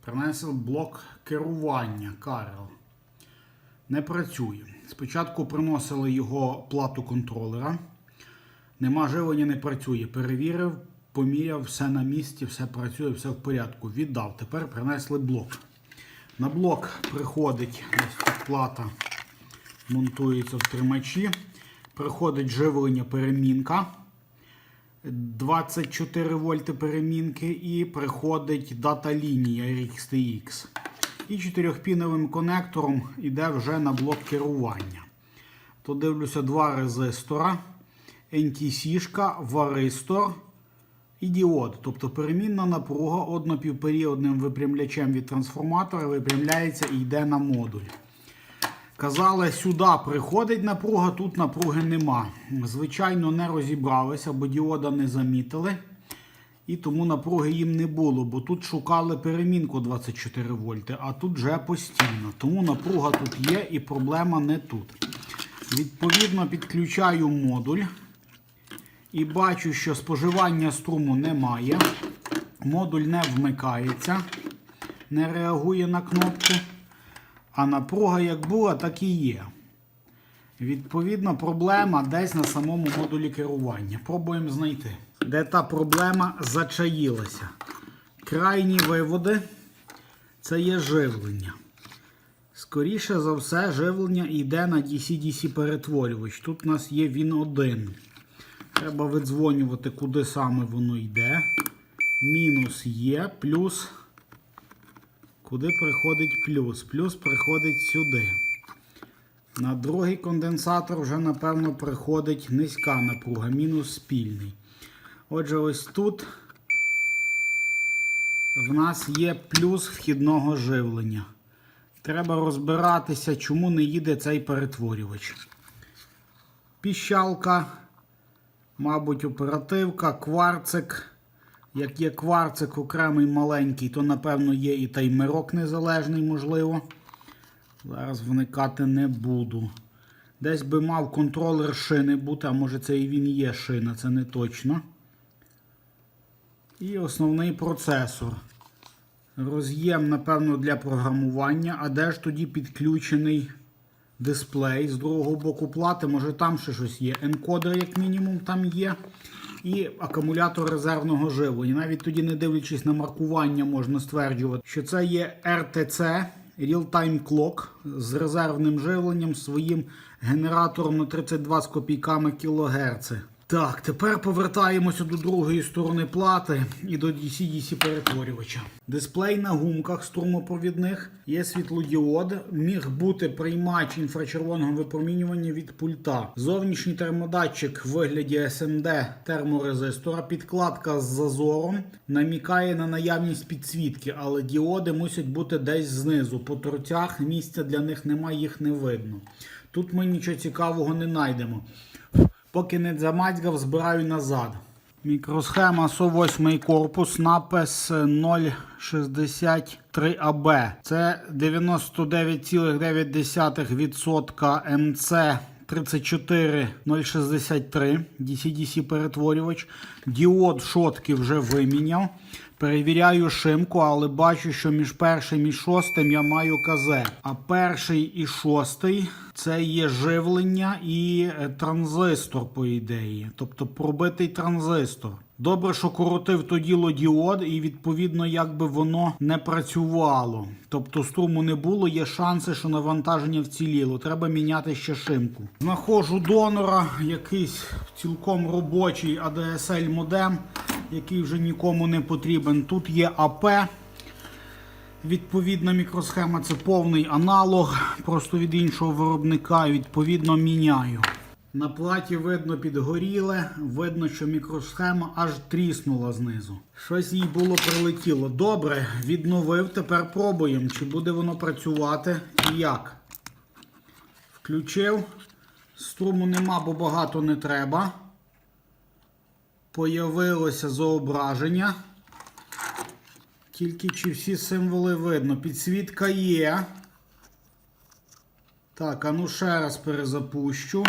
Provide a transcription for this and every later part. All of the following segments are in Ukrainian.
Принесли блок керування Карел. Не працює. Спочатку приносили його плату контролера. Нема живлення, не працює. Перевірив, поміряв, все на місці, все працює, все в порядку. Віддав. Тепер принесли блок. На блок приходить плата, монтується в тримачі. Приходить живлення перемінка. 24 вольти перемінки і приходить дата лінія RXTX. І 4-піновим конектором йде вже на блок керування. Тут дивлюся два резистора, NTC, варистор і діод. Тобто перемінна напруга однопівперіодним випрямлячем від трансформатора випрямляється і йде на модуль. Казали, сюди приходить напруга, тут напруги нема. Звичайно, не розібралися, бо діода не замітили. І тому напруги їм не було, бо тут шукали перемінку 24 вольти, а тут вже постійно. Тому напруга тут є і проблема не тут. Відповідно, підключаю модуль і бачу, що споживання струму немає. Модуль не вмикається, не реагує на кнопку. А напруга як була, так і є. Відповідно, проблема десь на самому модулі керування. Пробуємо знайти. Де та проблема зачаїлася. Крайні виводи це є живлення. Скоріше за все, живлення йде на DC-DC перетворювач. Тут у нас є він один. Треба видзвонювати, куди саме воно йде. Мінус є, плюс Куди приходить плюс? Плюс приходить сюди. На другий конденсатор вже, напевно, приходить низька напруга, мінус спільний. Отже, ось тут в нас є плюс вхідного живлення. Треба розбиратися, чому не їде цей перетворювач. Піщалка, мабуть, оперативка, кварцик. Як є кварцик окремий маленький, то напевно є і таймерок незалежний, можливо. Зараз вникати не буду. Десь би мав контролер шини бути, а може це і він є шина, це не точно. І основний процесор. Роз'єм, напевно, для програмування. А де ж тоді підключений дисплей з другого боку плати? Може там ще щось є. Енкодер, як мінімум, там є і акумулятор резервного живлення. Навіть тоді, не дивлячись на маркування, можна стверджувати, що це є RTC Real-Time Clock з резервним живленням своїм генератором на 32 з копійками кГц. Так, тепер повертаємося до другої сторони плати і до DC-DC перетворювача. Дисплей на гумках струмопровідних, є світлодіод, міг бути приймач інфрачервоного випромінювання від пульта. Зовнішній термодатчик в вигляді SMD терморезистора, підкладка з зазором намікає на наявність підсвітки, але діоди мусять бути десь знизу. По торцях місця для них немає, їх не видно. Тут ми нічого цікавого не знайдемо. Поки не замацькав, збираю назад. Мікросхема 108 корпус, напис 063АБ. Це 99,9% МЦ 34063 DC-DC перетворювач. Діод шотки вже виміняв. Перевіряю шимку, але бачу, що між першим і шостим я маю КЗ. А перший і шостий це є живлення і е, транзистор, по ідеї. Тобто пробитий транзистор. Добре, що коротив то діло діод, і відповідно, якби воно не працювало. Тобто струму не було, є шанси, що навантаження вціліло. Треба міняти ще шимку. Знаходжу донора, якийсь цілком робочий ADSL модем, який вже нікому не потрібен. Тут є АП. Відповідна мікросхема це повний аналог, просто від іншого виробника. Відповідно міняю. На платі видно підгоріле, видно, що мікросхема аж тріснула знизу. Щось їй було прилетіло. Добре, відновив. Тепер пробуємо, чи буде воно працювати і як. Включив. Струму нема, бо багато не треба. Появилося зображення. Тільки чи всі символи видно. Підсвітка є. Так, а ну ще раз перезапущу.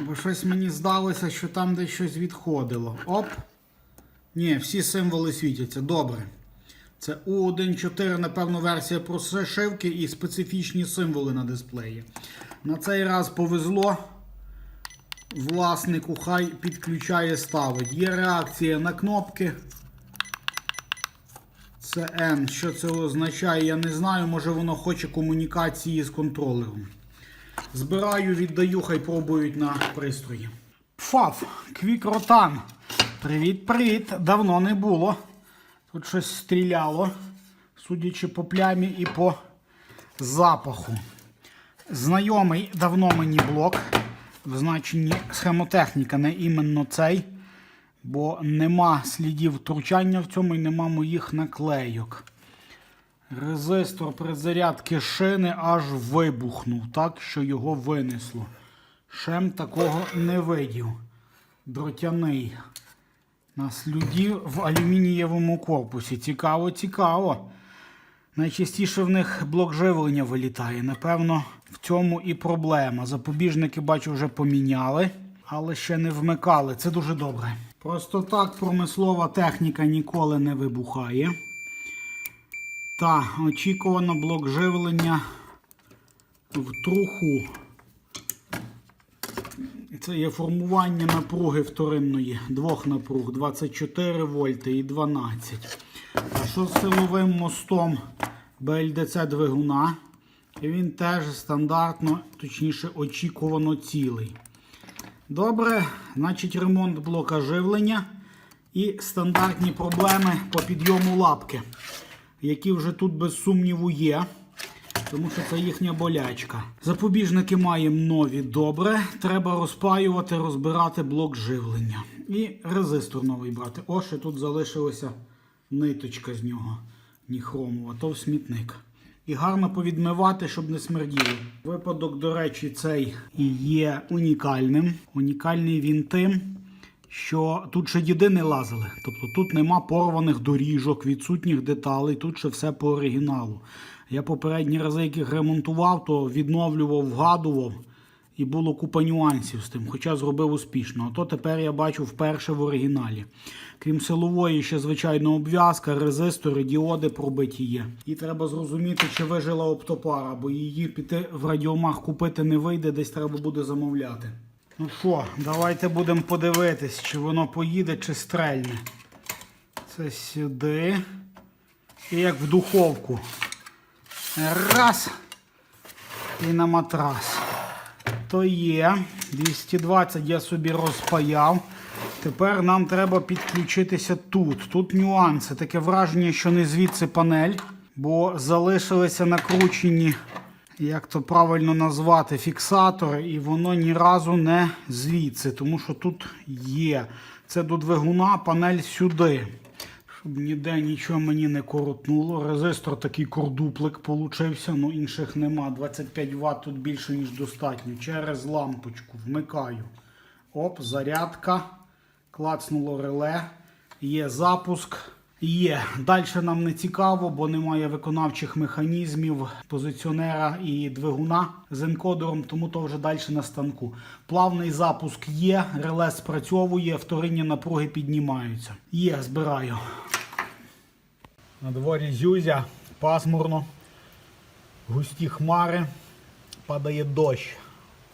Бо щось мені здалося, що там десь щось відходило. Оп. Ні, всі символи світяться. Добре. Це U1.4, напевно, версія прошивки і специфічні символи на дисплеї. На цей раз повезло. Власнику хай підключає ставить. Є реакція на кнопки. Це N. Що це означає, я не знаю. Може воно хоче комунікації з контролером. Збираю, віддаю, хай пробують на пристрої. Пфаф, квікротан. Привіт-привіт. Давно не було. Тут щось стріляло, судячи по плямі і по запаху. Знайомий давно мені блок в значенні схемотехніка, не іменно цей, бо нема слідів втручання в цьому і нема моїх наклейок. Резистор при зарядці шини аж вибухнув, так що його винесло. Шем такого не видів. Дротяний. На слюді в алюмінієвому корпусі. Цікаво, цікаво. Найчастіше в них блок живлення вилітає. Напевно, в цьому і проблема. Запобіжники, бачу, вже поміняли, але ще не вмикали. Це дуже добре. Просто так промислова техніка ніколи не вибухає. Та, очікувано блок живлення в труху. Це є формування напруги вторинної, двох напруг 24 вольти і 12. А що з силовим мостом БЛДЦ двигуна? І Він теж стандартно, точніше, очікувано цілий. Добре, значить ремонт блока живлення і стандартні проблеми по підйому лапки, які вже тут без сумніву є тому що це їхня болячка. Запобіжники маємо нові добре. Треба розпаювати, розбирати блок живлення. І резистор новий брати. О, ще тут залишилася ниточка з нього. Ніхромова, то в смітник. І гарно повідмивати, щоб не смерділо. Випадок, до речі, цей і є унікальним. Унікальний він тим, що тут ще діди не лазили. Тобто тут нема порваних доріжок, відсутніх деталей, тут ще все по оригіналу. Я попередні рази, яких ремонтував, то відновлював, вгадував і було купа нюансів з тим, хоча зробив успішно. А то тепер я бачу вперше в оригіналі. Крім силової, ще звичайно обв'язка, резистори, діоди пробиті є. І треба зрозуміти, чи вижила оптопара, бо її піти в радіомах купити не вийде, десь треба буде замовляти. Ну що, давайте будемо подивитись, чи воно поїде, чи стрельне. Це сюди. І як в духовку. Раз. І на матрас. То є. 220 я собі розпаяв. Тепер нам треба підключитися тут. Тут нюанси. Таке враження, що не звідси панель, бо залишилися накручені, як то правильно назвати, фіксатори, і воно ні разу не звідси, тому що тут є. Це до двигуна, панель сюди. Ніде нічого мені не коротнуло. Резистор такий кордуплик получився, ну інших нема. 25 Вт тут більше, ніж достатньо. Через лампочку вмикаю. Оп, зарядка. Клацнуло реле. Є запуск. Є. Далі нам не цікаво, бо немає виконавчих механізмів, позиціонера і двигуна з енкодером, тому то вже далі на станку. Плавний запуск є, реле спрацьовує, вторинні напруги піднімаються. Є, збираю. На дворі зюзя, пасмурно, густі хмари, падає дощ,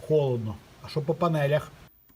холодно. А що по панелях?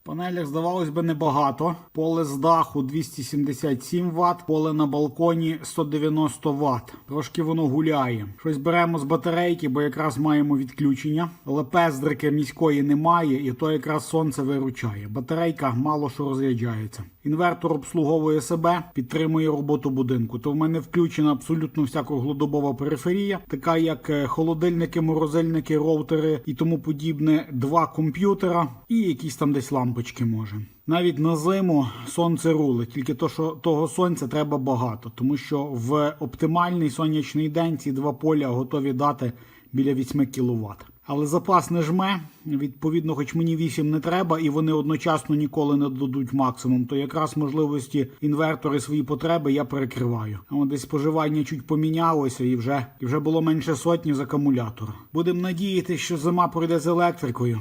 Панелях, здавалось би, небагато. Поле з даху 277 Вт, поле на балконі 190 Вт. Трошки воно гуляє. Щось беремо з батарейки, бо якраз маємо відключення. Але пездрики міської немає, і то якраз сонце виручає. Батарейка мало що розряджається. Інвертор обслуговує себе, підтримує роботу будинку. То в мене включена абсолютно вся круглодобова периферія, така як е, холодильники, морозильники, роутери і тому подібне. Два комп'ютера і якісь там десь лампочки може. Навіть на зиму сонце рулить, тільки то, що того сонця треба багато, тому що в оптимальний сонячний день ці два поля готові дати біля 8 кВт. Але запас не жме. Відповідно, хоч мені 8 не треба, і вони одночасно ніколи не дадуть максимум, то якраз можливості інвертори свої потреби я перекриваю. А десь споживання чуть помінялося і вже, і вже було менше сотні з акумулятора. Будемо надіятися, що зима пройде з електрикою.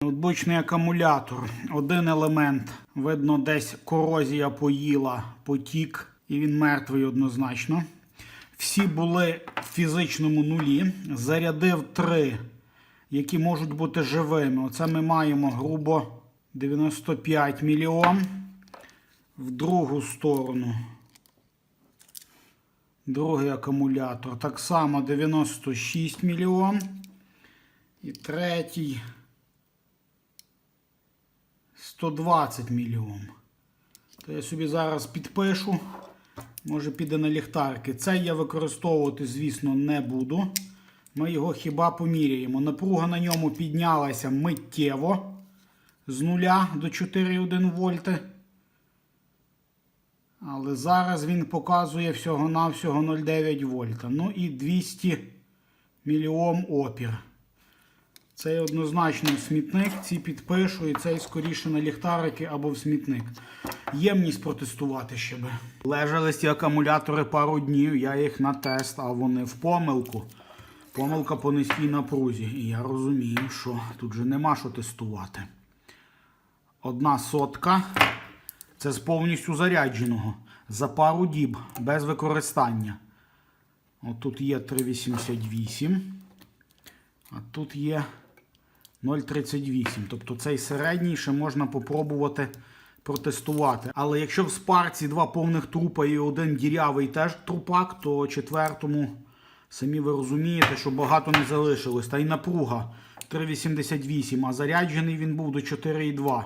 Ноутбучний акумулятор. Один елемент. Видно, десь корозія поїла потік, і він мертвий однозначно. всі були в фізичному нулі. Зарядив три, які можуть бути живими. Оце ми маємо грубо 95 мільйон. В другу сторону. Другий акумулятор. Так само 96 мільйон. І третій 120 мільйон. То я собі зараз підпишу. Може піде на ліхтарки. Це я використовувати, звісно, не буду. Ми його хіба поміряємо. Напруга на ньому піднялася миттєво з 0 до 4,1 вольти. Але зараз він показує всього-навсього 0,9 вольта. Ну і 200 мільйом опір. Цей однозначно смітник, ці підпишу, і цей скоріше на ліхтарики або в смітник. Ємність протестувати ще би. Лежали ці акумулятори пару днів, я їх на тест, а вони в помилку. Помилка по низькій напрузі. І я розумію, що тут же нема що тестувати. Одна сотка. Це з повністю зарядженого. За пару діб, без використання. От тут є 3,88. А тут є 0,38. Тобто цей середній ще можна попробувати протестувати. Але якщо в спарці два повних трупа і один дірявий теж трупак, то четвертому, самі ви розумієте, що багато не залишилось. Та й напруга 3,88, а заряджений він був до 4,2.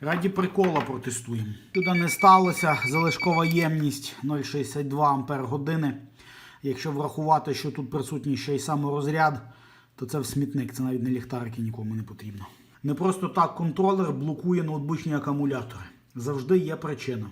Раді прикола протестуємо. Туди не сталося. Залишкова ємність 0,62 Ампер години. Якщо врахувати, що тут присутній ще й саморозряд, то це в смітник, це навіть не ліхтарики нікому не потрібно. Не просто так контролер блокує ноутбучні акумулятори. Завжди є причина.